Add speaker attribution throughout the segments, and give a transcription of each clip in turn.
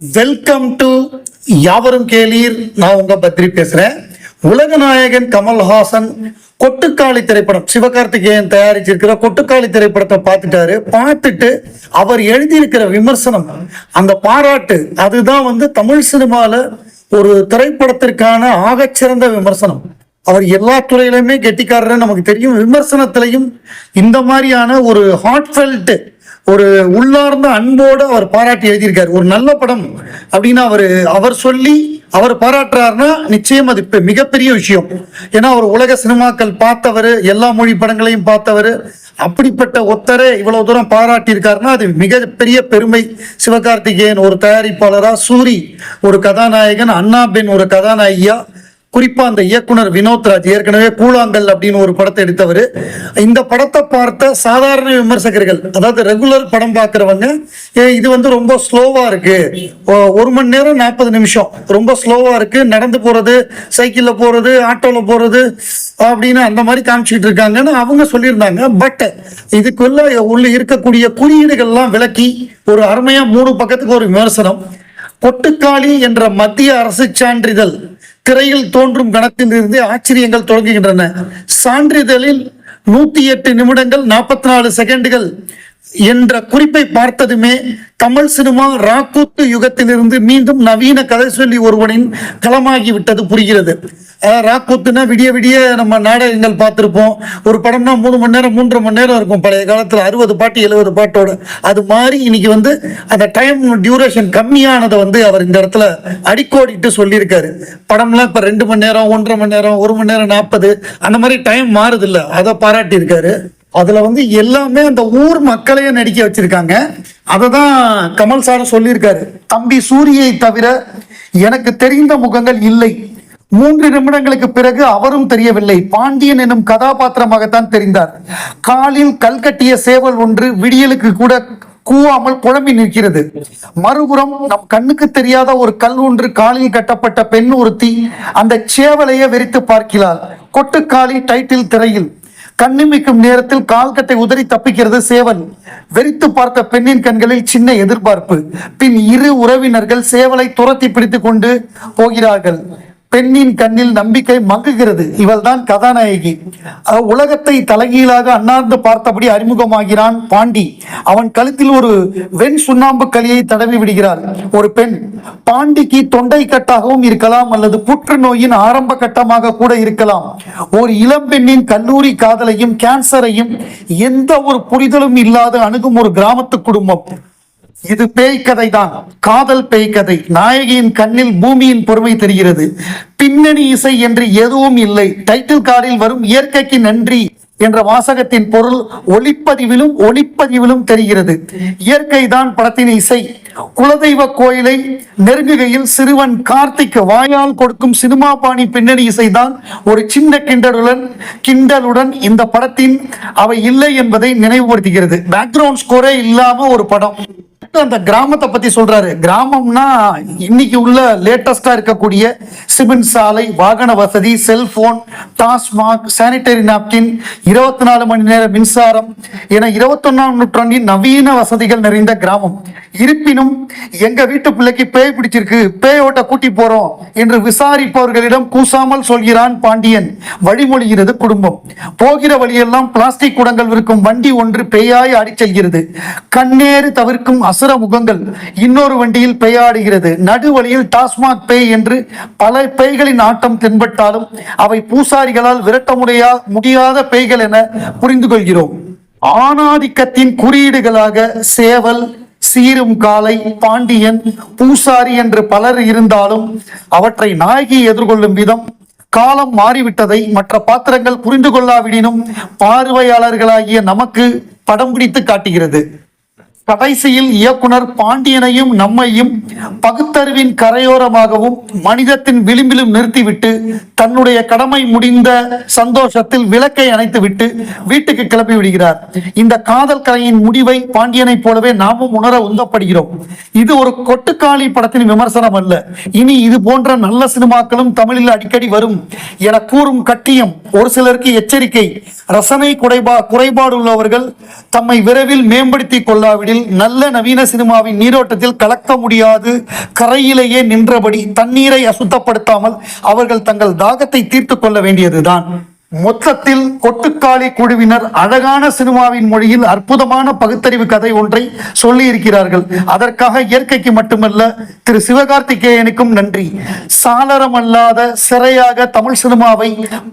Speaker 1: Welcome to யாவரும் கேளீர். நான் உங்க பத்ரி பேசுறேன். உலகநாயகன் கமல்ஹாசன் கொட்டுக்காளி திரைப்படம் சிவகார்த்திகேயன் தயாரிச்சிருக்கிற கொட்டுக்காளி திரைப்படத்தை பார்த்துட்டாரு. பார்த்துட்டு அவர் எழுதியிருக்கிற விமர்சனம் அந்த பாராட்டு அதுதான் வந்து தமிழ் சினிமாவில் ஒரு திரைப்படத்திற்கான ஆகச்சிறந்த விமர்சனம். அவர் எல்லா துறையிலுமே கெட்டிக்காரர் நமக்கு தெரியும். விமர்சனத்திலையும் இந்த மாதிரியான ஒரு ஹார்ட்ஃபெல்ட் ஒரு உள்ளார்ந்த அன்போடு அவர் பாராட்டி எழுதியிருக்கார். ஒரு நல்ல படம் அப்படின்னு அவர் அவர் சொல்லி அவர் பாராட்டுறாருன்னா நிச்சயம் அது பெ- மிகப்பெரிய விஷயம். ஏன்னா அவர் உலக சினிமாக்கள் பார்த்தவர் எல்லா மொழி படங்களையும் பார்த்தவர் அப்படிப்பட்ட ஒத்தரை இவ்வளவு தூரம் பாராட்டியிருக்காருன்னா அது மிகப்பெரிய பெருமை. சிவகார்த்திகேயன் ஒரு தயாரிப்பாளராக சூரி ஒரு கதாநாயகன் அண்ணா பென் ஒரு கதாநாயகியாக குறிப்பா அந்த இயக்குனர் வினோத்ராஜ் ஏற்கனவே கூழாங்கல் அப்படின்னு ஒரு படத்தை எடுத்தவர். இந்த படத்தை பார்த்த சாதாரண விமர்சகர்கள் அதாவது ரெகுலர் படம் பார்க்குறவங்க "ஏ, இது வந்து ரொம்ப ஸ்லோவா இருக்கு. ஒரு மணி நேரம் நாற்பது நிமிஷம். ரொம்ப ஸ்லோவா இருக்கு. நடந்து போறது சைக்கிள்ல போறது ஆட்டோல போறது அப்படின்னு அந்த மாதிரி காமிச்சிட்டு இருக்காங்கன்னு அவங்க சொல்லியிருந்தாங்க. பட் இதுக்குள்ள உள்ள இருக்கக்கூடிய குறியீடுகள்லாம் விளக்கி ஒரு அருமையா மூணு பக்கத்துக்கு ஒரு விமர்சனம். கொட்டுக்காளி என்ற மத்திய அரசு சான்றிதழ். திரையில் தோன்றும் கணத்திலிருந்து ஆச்சரியங்கள் தொடங்குகின்றன. சான்றிதழில் நூத்தி எட்டு நிமிடங்கள் நாற்பத்தி நாலு செகண்டுகள் என்ற குறிப்பை பார்த்ததுமே தமிழ் சினிமா ராக்கூத்து யுகத்திலிருந்து மீண்டும் நவீன கதை சொல்லி ஒருவனின் களமாகி விட்டது புரிகிறது. ராக்கூத்துனா விடிய விடிய நம்ம நாடகங்கள் பார்த்திருப்போம். ஒரு படம்னா மூணு மணி நேரம் மூன்று மணி நேரம் இருக்கும். பழைய காலத்துல அறுபது பாட்டு எழுபது பாட்டோட. அது மாதிரி இன்னைக்கு வந்து அந்த டைம் டியூரேஷன் கம்மியானதை வந்து அவர் இந்த இடத்துல அடிக்கோடிட்டு சொல்லியிருக்காரு. படம்லாம் இப்ப ரெண்டு மணி நேரம் ஒன்றரை மணி நேரம் ஒரு மணி நேரம் நாற்பது அந்த மாதிரி டைம் மாறுதில்ல. அதை பாராட்டி இருக்காரு அதுல வந்து எல்லாமே அந்த ஊர் மக்களையே நடிக்க வச்சிருக்காங்க. அதை தான் கமல் சார் சொல்லியிருக்காரு. தம்பி சூரியை தவிர எனக்கு தெரிந்த முகங்கள் இல்லை. மூன்று நிமிடங்களுக்கு பிறகு அவரும் தெரியவில்லை. பாண்டியன் எனும் கதாபாத்திரமாகத்தான் தெரிந்தார். காலில் கல்கட்டிய சேவல் ஒன்று விடியலுக்கு கூட கூவாமல் குழம்பி நிற்கிறது. மறுபுறம் நம் கண்ணுக்கு தெரியாத ஒரு கல் ஒன்று காலில் கட்டப்பட்ட பெண் ஒருத்தி அந்த சேவலையே வெறித்து பார்க்கிறாள். கொட்டுக்காலி டைட்டில் திரையில். கண்ணிமைக்கும் நேரத்தில் கால்கட்டை உதறி தப்பிக்கிறது சேவல். வெறித்து பார்த்த பெண்ணின் கண்களில் சின்ன எதிர்பார்ப்பு. பின் இரு உறவினர்கள் சேவலை துரத்தி பிடித்துக் கொண்டு போகிறார்கள். பெண்ணின் கண்ணில் நம்பிக்கை மங்குகிறது. இவள்தான் கதாநாயகி. உலகத்தை தலைகீழாக அண்ணாந்து பார்த்தபடி அறிமுகமாகிறான் பாண்டி. அவன் கழுத்தில் ஒரு வெண் சுண்ணாம்பு கலியை தடவி விடுகிறார். ஒரு பெண் பாண்டிக்கு தொண்டை கட்டாகவும் இருக்கலாம் அல்லது புற்றுநோயின் ஆரம்ப கட்டமாக கூட இருக்கலாம். ஒரு இளம் பெண்ணின் கல்லூரி காதலையும் கேன்சரையும் எந்த ஒரு புரிதலும் இல்லாத அணுகும் ஒரு கிராமத்து குடும்பம். இது பேய் கதை தான் காதல் பேய் கதை. நாயகியின் கண்ணில் பூமியின் பொறுமை தெரிகிறது. பின்னணி இசை என்று எதுவும் இல்லை. டைட்டில் கார்டில் வரும் இயற்கைக்கு நன்றி என்ற வாசகத்தின் பொருள் ஒளிப்பதிவிலும் ஒளிப்பதிவிலும் தெரிகிறது. இயற்கை தான் படத்தின் இசை. குலதெய்வ கோயிலை நெருங்குகையில் சிறுவன் கார்த்திக் வாயால் கொடுக்கும் சினிமா பாணி பின்னணி இசைதான் ஒரு சின்ன கிண்டலுடன் கிண்டலுடன் இந்த படத்தின் அவை இல்லை என்பதை நினைவுபடுத்துகிறது. பேக்ரவுண்ட் ஸ்கோரே இல்லாம ஒரு படம். அந்த கிராமத்தை பத்தி சொல்றாரு. கிராமம்னா இன்னைக்கு உள்ள லேட்டஸ்டா இருக்கக்கூடிய சிமெண்ட் சாலை வாகன வசதி செல்போன் டாஸ்மாக் சானிடரி நாப்கின் இருபத்தி நாலு மணி நேர மின்சாரம் என இருபத்தொன்னாம் நூற்றாண்டின் நவீன வசதிகள் நிறைந்த கிராமம். இருப்பினும் எங்க வீட்டு பிள்ளைக்கு பேய் பிடிச்சிருக்கு பேயோட்ட கூட்டி போறோம் என்று விசாரிப்பவர்களிடம் கூசாமல் சொல்கிறான் பாண்டியன். வழிமொழிகிறது குடும்பம். போகிற வழியெல்லாம் பிளாஸ்டிக் குடங்கள் விற்கும் வண்டி ஒன்று பேயாய் ஆடிச் செல்கிறது. கண்ணேறு தவிர்க்கும் அசு அசுர முகங்கள் இன்னொரு வண்டியில் பெயாடுகிறது. நடுவழியில் டாஸ்மாக் பேய் என்று பல பேய்களின் ஆட்டம் தென்பட்டாலும் அவை பூசாரிகளால் விரட்ட முடியா முடியாத பேய்கள் என புரிந்து கொள்கிறோம் ஆணாதிக்கத்தின் குறியீடுகளாக சேவல் சீரும் காலை பாண்டியன் பூசாரி என்று பலர் இருந்தாலும் அவற்றை நாயகி எதிர்கொள்ளும் விதம் காலம் மாறிவிட்டதை மற்ற பாத்திரங்கள் புரிந்து கொள்ளாவிடனும் பார்வையாளர்களாகிய நமக்கு படம் பிடித்து காட்டுகிறது. கடைசியில் இயக்குனர் பாண்டியனையும் நம்மையும் பகுத்தறிவின் கரையோரமாகவும் மனிதத்தின் விளிம்பிலும் நிறுத்திவிட்டு தன்னுடைய கடமை முடிந்த சந்தோஷத்தில் விளக்கை அணைத்துவிட்டு வீட்டுக்கு கிளப்பி விடுகிறார். இந்த காதல் கலையின் முடிவை பாண்டியனைப் போலவே நாமும் உணர உந்தப்படுகிறோம். இது ஒரு கொட்டுக்காளி படத்தின் விமர்சனம் அல்ல. இனி இது போன்ற நல்ல சினிமாக்களும் தமிழில் அடிக்கடி வரும் என கூறும் கட்டியம் ஒரு சிலருக்கு எச்சரிக்கை. ரசனை குறைபா குறைபாடு உள்ளவர்கள் தம்மை விரைவில் மேம்படுத்திக் கொள்ளாவிடில் காலத்தில் நல்ல நவீன சினிமாவின் நீரோட்டத்தில் கலக்க முடியாது. கரையிலேயே நின்றபடி தண்ணீரை அசுத்தப்படுத்தாமல் அவர்கள் தங்கள் தாகத்தை தீர்த்து கொள்ள வேண்டியதுதான். மொத்தத்தில் கொட்டுக்காளி குழுவினர் அழகான சினிமாவின் மொழியில் அற்புதமான பகுத்தறிவு கதை ஒன்றை சொல்லி இருக்கிறார்கள் அதற்காக இயற்கைக்கு மட்டுமல்ல திரு சிவகார்த்திகேயனுக்கும் நன்றி. சாளரமல்லாத சிறையாக தமிழ் சினிமாவை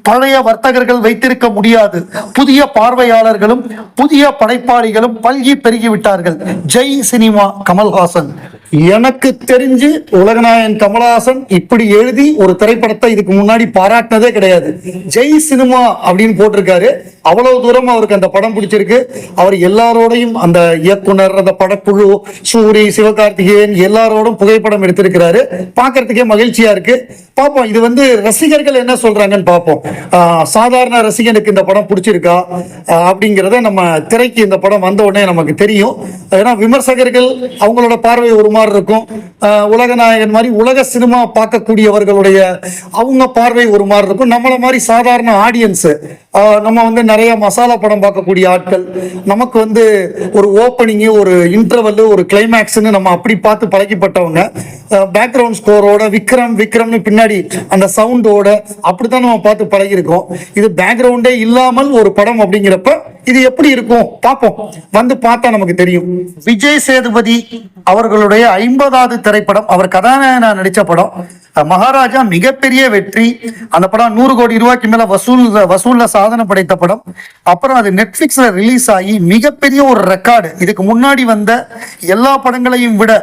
Speaker 1: பழைய வர்த்தகர்கள் வைத்திருக்க முடியாது. புதிய பார்வையாளர்களும் புதிய படைப்பாளிகளும் பல்கி பெருகிவிட்டார்கள். ஜெய் சினிமா கமல்ஹாசன். எனக்கு தெரிஞ்சு உலகநாயன் கமல்ஹாசன் இப்படி எழுதி ஒரு திரைப்படத்தை இதுக்கு முன்னாடி பாராட்டினதே கிடையாது. ஜெய் சினிமா அப்படின்னு போட்டிருக்காரு. அவ்வளவு தூரம் அவருக்கு அந்த படம் பிடிச்சிருக்கு. அவர் எல்லாரோடையும் அந்த இயக்குனர் அந்த படக்குழு சூரி சிவகார்த்திகேயன் எல்லாரோடும் புகைப்படம் எடுத்திருக்கிறாரு. பார்க்கறதுக்கே மகிழ்ச்சியா இருக்கு. பார்ப்போம் இது வந்து ரசிகர்கள் என்ன சொல்றாங்கன்னு பார்ப்போம். ஆஹ் சாதாரண ரசிகனுக்கு இந்த படம் பிடிச்சிருக்கா? அப்படிங்கிறத நம்ம திரைக்கு இந்த படம் வந்த உடனே நமக்கு தெரியும். ஏன்னா விமர்சகர்கள் அவங்களோட பார்வை ஒரு மாதிரி இருக்கும். ஆஹ் உலகநாயகன் மாதிரி உலக சினிமா பார்க்கக்கூடியவர்களுடைய அவங்க பார்வை ஒரு மாதிரி இருக்கும். நம்மள மாதிரி சாதாரண ஆடியன்ஸ் நம்ம வந்து நிறைய மசாலா படம் பார்க்கக்கூடிய ஆட்கள். நமக்கு வந்து ஒரு ஓப்பனிங்கு ஒரு இன்டர்வல் ஒரு கிளைமேக்ஸ்னு நம்ம அப்படி பார்த்து பழகிப்பட்டவங்க. பேக்ரவுண்ட் ஸ்கோரோட விக்ரம் விக்ரம்னு பின்னாடி அந்த சவுண்டோட அப்படித்தான் நம்ம பார்த்து பழகிருக்கோம் இது பேக்ரவுண்டே இல்லாமல் ஒரு படம் அப்படிங்கிறப்ப இது எப்படி இருக்கும்? பார்ப்போம். வந்து பார்த்தா நமக்கு தெரியும். விஜய் சேதுபதி அவர்களுடைய ஐம்பதாவது திரைப்படம் அவர் கதாநாயகனா நடித்த படம் மகாராஜா மிகப்பெரிய வெற்றி அந்த படம் நூறு கோடி ரூபாய்க்கு மேல வசூல் வசூல்ல சாதனை படைத்த படம். அப்புறம் அது நெட்ஃபிளிக்ஸ்ல ரிலீஸ் ஆகி மிகப்பெரிய ஒரு ரெக்கார்டு இதுக்கு முன்னாடி வந்த எல்லா படங்களையும் விட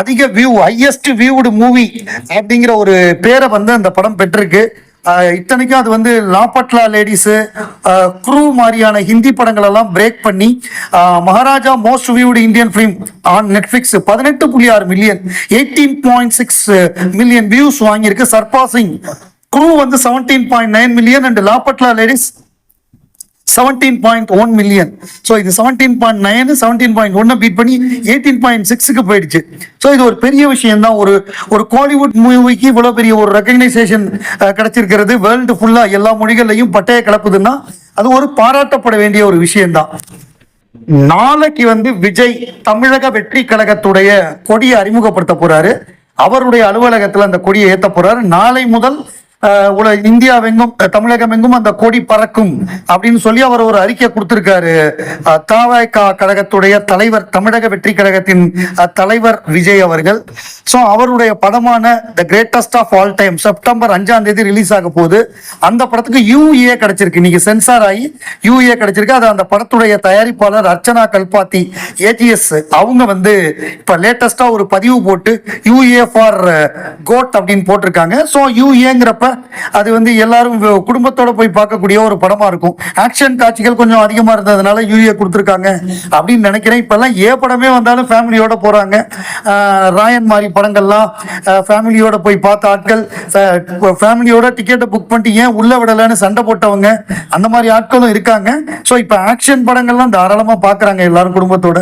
Speaker 1: அதிக வியூ ஹையஸ்ட் வியூடு மூவி அப்படிங்கிற ஒரு பேரை வந்து அந்த படம் பெற்றிருக்கு. இத்தனைக்கும் அது வந்து லாபட்லா லேடிஸு குரூ மாதிரியான ஹிந்தி படங்கள் எல்லாம் பிரேக் பண்ணி ஆஹ் Maharaja most viewed Indian film on Netflix பதினெட்டு புள்ளி ஆறு million eighteen point six million views வாங்கியிருக்கு. சர்பாசிங் குரூ வந்து seventeen point nine million and Laapataa Ladies seventeen point one million so இது seventeen point nine seventeen point ஒன்னை beat பண்ணி eighteen point சிக்ஸுக்கு போயிடுச்சு. ஸோ இது ஒரு பெரிய விஷயம் தான் ஒரு ஒரு கோலிவுட் மூவிக்கு இவ்வளோ பெரிய ஒரு ரெக்கக்னைசேஷன் கிடைச்சிருக்கிறது. வேர்ல்டு ஃபுல்லாக எல்லா மொழிகள்லையும் பட்டைய கிளப்புதுன்னா அது ஒரு பாராட்டப்பட வேண்டிய ஒரு விஷயம்தான். நாளைக்கு வந்து விஜய் தமிழக வெற்றி கழகத்துடைய கொடியை அறிமுகப்படுத்த போறாரு. அவருடைய அலுவலகத்தில் அந்த கொடியை ஏற்ற போறாரு. நாளை முதல் உல இந்தியாவெங்கும் தமிழகம் தமிழகமெங்கும் அந்த கொடி பறக்கும் அப்படின்னு சொல்லி அவர் ஒரு அறிக்கை கொடுத்திருக்காரு. அஹ், கழகத்துடைய தலைவர் தமிழக வெற்றி கழகத்தின் தலைவர் விஜய் அவர்கள். ஸோ அவருடைய படமான the greatest of all time September அஞ்சாம் தேதி ரிலீஸ் ஆக போகுது. அந்த படத்துக்கு யூஏ கிடைச்சிருக்கு. இன்னைக்கு சென்சார் ஆகி யூஏ கிடைச்சிருக்கு. அது அந்த படத்துடைய தயாரிப்பாளர் அர்ச்சனா கல்பாத்தி ஏஜிஎஸ் அவங்க வந்து இப்ப லேட்டஸ்டா ஒரு பதிவு போட்டு யூஏ ஃபார் கோட் அப்படின்னு போட்டிருக்காங்க. ஸோ யூஏங்கிறப்ப அது வந்து எல்லாரும் குடும்பத்தோட போய் பார்க்கக்கூடிய ஒரு படமா இருக்கும். ஆக்ஷன் காட்சிகள் கொஞ்சம் அதிகமா இருந்ததுனால யூஏ கொடுத்துருக்காங்க அப்படின்னு நினைக்கிறேன். இப்போல்லாம் ஏ படமே வந்தாலும் ஃபேமிலியோட போறாங்க. ராயன் மாதிரி படங்கள்லாம் ஃபேமிலியோட போய் பார்த்த ஆட்கள் ஃபேமிலியோட டிக்கெட்டை புக் பண்ணிட்டு ஏன் உள்ள விடலைன்னு சண்டை போட்டவங்க அந்த மாதிரி ஆட்களும் இருக்காங்க. ஸோ இப்போ ஆக்ஷன் படங்கள்லாம் தாராளமாக பார்க்குறாங்க எல்லாரும் குடும்பத்தோட.